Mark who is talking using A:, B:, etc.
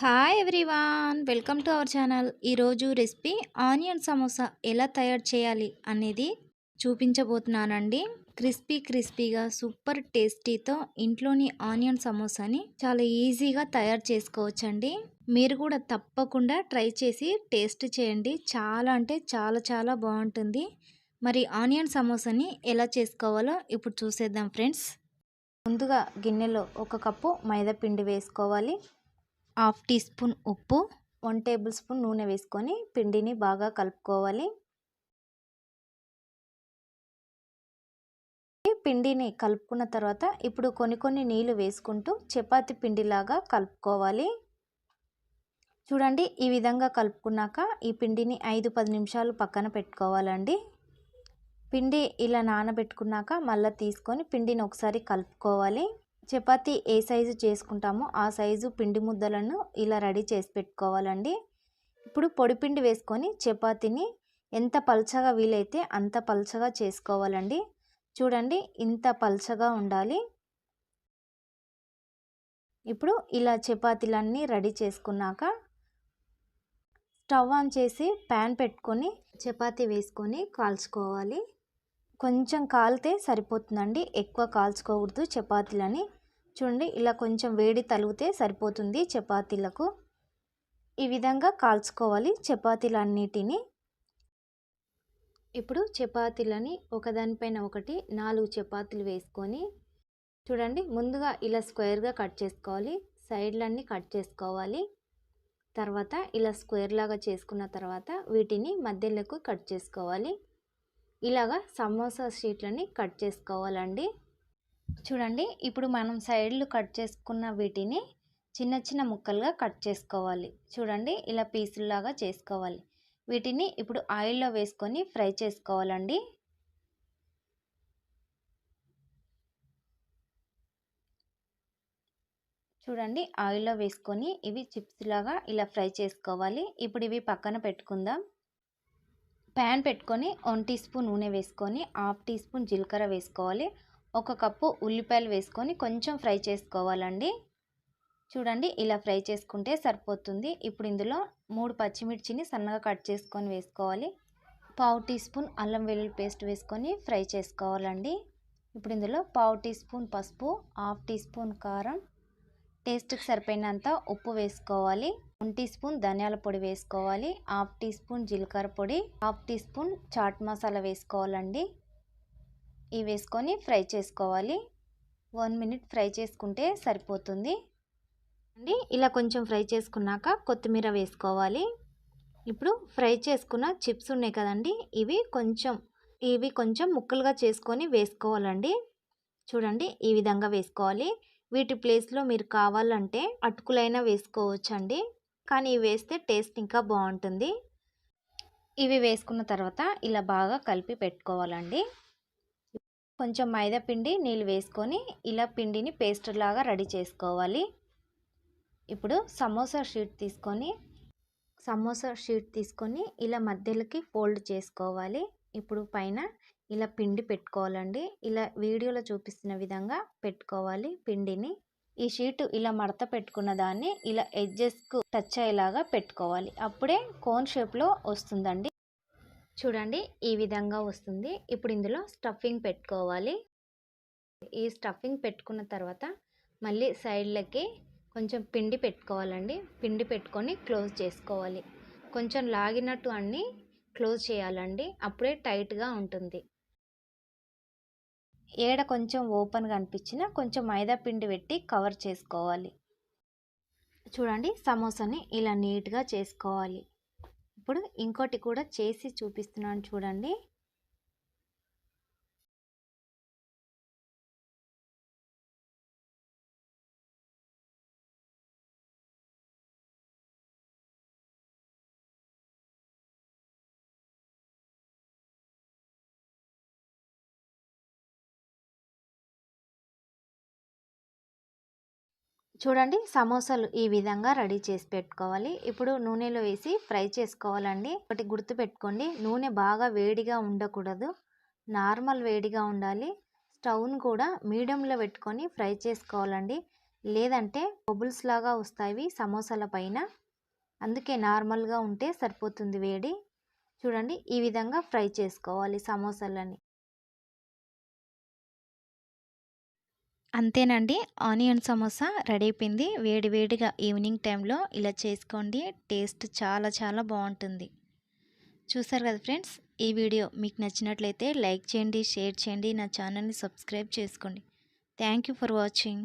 A: Hi everyone welcome to our channel ఈరోజు recipe onion samosa ఎలా తయారు చేయాలి అనేది చూపించబోతున్నానండి. క్రిస్పీ క్రిస్పీగా సూపర్ టేస్టీతో ఇంట్లోని ఆనియన్ సమోసాని చాలా ఈజీగా తయారు చేసుకోవచ్చండి. మీరు కూడా తప్పకుండా ట్రై చేసి టేస్ట్ చేయండి. చాలా అంటే చాలా చాలా బాగుంటుంది. మరి ఆనియన్ సమోసాని ఎలా చేసుకోవాలో ఇప్పుడు చూసేద్దాం ఫ్రెండ్స్ ముందుగా గిన్నెలో ఒక కప్పు మైదా పిండి వేసుకోవాలి. హాఫ్ టీ స్పూన్ ఉప్పు వన్ టేబుల్ స్పూన్ నూనె వేసుకొని పిండిని బాగా కలుపుకోవాలి. పిండిని కలుపుకున్న తర్వాత ఇప్పుడు కొన్ని కొన్ని నీళ్ళు వేసుకుంటూ చపాతి పిండిలాగా కలుపుకోవాలి. చూడండి ఈ విధంగా కలుపుకున్నాక ఈ పిండిని ఐదు పది నిమిషాలు పక్కన పెట్టుకోవాలండి. పిండి ఇలా నానబెట్టుకున్నాక మళ్ళీ తీసుకొని పిండిని ఒకసారి కలుపుకోవాలి. చపాతి ఏ సైజు చేసుకుంటామో ఆ సైజు పిండి ముద్దలను ఇలా రెడీ చేసి పెట్టుకోవాలండి. ఇప్పుడు పొడిపిండి వేసుకొని చపాతీని ఎంత పల్చగా వీలైతే అంత పల్చగా చేసుకోవాలండి. చూడండి ఇంత పల్చగా ఉండాలి. ఇప్పుడు ఇలా చపాతీలన్నీ రెడీ చేసుకున్నాక స్టవ్ ఆన్ చేసి ప్యాన్ పెట్టుకొని చపాతీ వేసుకొని కాల్చుకోవాలి. కొంచెం కాలితే సరిపోతుందండి. ఎక్కువ కాల్చుకోకూడదు చపాతీలని. చూడండి ఇలా కొంచెం వేడి తలిగితే సరిపోతుంది చపాతీలకు. ఈ విధంగా కాల్చుకోవాలి చపాతీలన్నిటిని. ఇప్పుడు చపాతీలని ఒకదానిపైన ఒకటి నాలుగు చపాతీలు వేసుకొని చూడండి ముందుగా ఇలా స్క్వేర్గా కట్ చేసుకోవాలి. సైడ్లన్నీ కట్ చేసుకోవాలి. తర్వాత ఇలా స్క్వేర్ లాగా చేసుకున్న తర్వాత వీటిని మధ్యలోకి కట్ చేసుకోవాలి. ఇలాగా సమోసా షీట్లని కట్ చేసుకోవాలండి. చూడండి ఇప్పుడు మనం సైడ్లు కట్ చేసుకున్న వీటిని చిన్న చిన్న ముక్కలుగా కట్ చేసుకోవాలి. చూడండి ఇలా పీసుల్లాగా చేసుకోవాలి. వీటిని ఇప్పుడు ఆయిల్లో వేసుకొని ఫ్రై చేసుకోవాలండి. చూడండి ఆయిల్లో వేసుకొని ఇవి చిప్స్ లాగా ఇలా ఫ్రై చేసుకోవాలి. ఇప్పుడు ఇవి పక్కన పెట్టుకుందాం. ప్యాన్ పెట్టుకొని వన్ టీ స్పూన్ నూనె వేసుకొని హాఫ్ టీ స్పూన్ జీలకర్ర వేసుకోవాలి. ఒక కప్పు ఉల్లిపాయలు వేసుకొని కొంచెం ఫ్రై చేసుకోవాలండి. చూడండి ఇలా ఫ్రై చేసుకుంటే సరిపోతుంది. ఇప్పుడు ఇందులో మూడు పచ్చిమిర్చిని సన్నగా కట్ చేసుకొని వేసుకోవాలి. పావు టీ స్పూన్ అల్లం వెల్లుల్లి పేస్ట్ వేసుకొని ఫ్రై చేసుకోవాలండి. ఇప్పుడు ఇందులో పావు టీ స్పూన్ పసుపు హాఫ్ టీ స్పూన్ కారం టేస్ట్కి సరిపోయినంత ఉప్పు వేసుకోవాలి. వన్ టీ స్పూన్ ధనియాల పొడి వేసుకోవాలి. హాఫ్ టీ స్పూన్ జీలకర్ర పొడి half teaspoon chaat masala వేసుకోవాలండి. ఇవి వేసుకొని ఫ్రై చేసుకోవాలి. వన్ మినిట్ ఫ్రై చేసుకుంటే సరిపోతుంది. అండి ఇలా కొంచెం ఫ్రై చేసుకున్నాక కొత్తిమీర వేసుకోవాలి. ఇప్పుడు ఫ్రై చేసుకున్న చిప్స్ ఉన్నాయి కదండి ఇవి కొంచెం ఇవి కొంచెం ముక్కలుగా చేసుకొని వేసుకోవాలండి. చూడండి ఈ విధంగా వేసుకోవాలి. వీటి ప్లేస్లో మీరు కావాలంటే అటుకులైనా వేసుకోవచ్చండి. కానీ ఇవి వేస్తే టేస్ట్ ఇంకా బాగుంటుంది. ఇవి వేసుకున్న తర్వాత ఇలా బాగా కలిపి పెట్టుకోవాలండి. కొంచెం మైదా పిండి నీళ్ళు వేసుకొని ఇలా పిండిని పేస్ట్ లాగా రెడీ చేసుకోవాలి. ఇప్పుడు సమోసా షీట్ తీసుకొని సమోసా షీట్ తీసుకొని ఇలా మధ్యలోకి ఫోల్డ్ చేసుకోవాలి. ఇప్పుడు పైన ఇలా పిండి పెట్టుకోవాలండి. ఇలా వీడియోలో చూపిస్తున్న విధంగా పెట్టుకోవాలి పిండిని. ఈ షీట్ ఇలా మడత పెట్టుకున్న దాన్ని ఇలా ఎడ్జెస్కు టచ్ అయ్యేలాగా పెట్టుకోవాలి. అప్పుడే కోన్ షేప్లో వస్తుందండి. చూడండి ఈ విధంగా వస్తుంది. ఇప్పుడు ఇందులో స్టఫింగ్ పెట్టుకోవాలి. ఈ స్టఫింగ్ పెట్టుకున్న తర్వాత మళ్ళీ సైడ్లకి కొంచెం పిండి పెట్టుకోవాలండి. పిండి పెట్టుకొని క్లోజ్ చేసుకోవాలి. కొంచెం లాగినట్టు అన్నీ క్లోజ్ చేయాలండి. అప్పుడే టైట్గా ఉంటుంది. ఏడ కొంచెం ఓపెన్గా అనిపించిన కొంచెం మైదా పిండి పెట్టి కవర్ చేసుకోవాలి. చూడండి సమోసాని ఇలా నీట్గా చేసుకోవాలి. ఇప్పుడు ఇంకోటి కూడా చేసి చూపిస్తున్నాను చూడండి. చూడండి సమోసాలు ఈ విధంగా రెడీ చేసి పెట్టుకోవాలి. ఇప్పుడు నూనెలో వేసి ఫ్రై చేసుకోవాలండి. ఒకటి గుర్తు పెట్టుకోండి నూనె బాగా వేడిగా ఉండకూడదు. నార్మల్ వేడిగా ఉండాలి. స్టవ్ను కూడా మీడియంలో పెట్టుకొని ఫ్రై చేసుకోవాలండి. లేదంటే బబుల్స్ లాగా వస్తాయి సమోసాల పైన. అందుకే నార్మల్గా ఉంటే సరిపోతుంది వేడి. చూడండి ఈ విధంగా ఫ్రై చేసుకోవాలి సమోసాలని. అంతేనండి. ఆనియన్ సమోసా రెడీ అయిపోయింది వేడి వేడిగా ఈవినింగ్ టైంలో ఇలా చేసుకోండి. టేస్ట్ చాలా చాలా బాగుంటుంది. చూసారు కదా ఫ్రెండ్స్ ఈ వీడియో మీకు నచ్చినట్లయితే లైక్ చేయండి షేర్ చేయండి నా ఛానల్ని సబ్స్క్రైబ్ చేసుకోండి. Thank you for watching.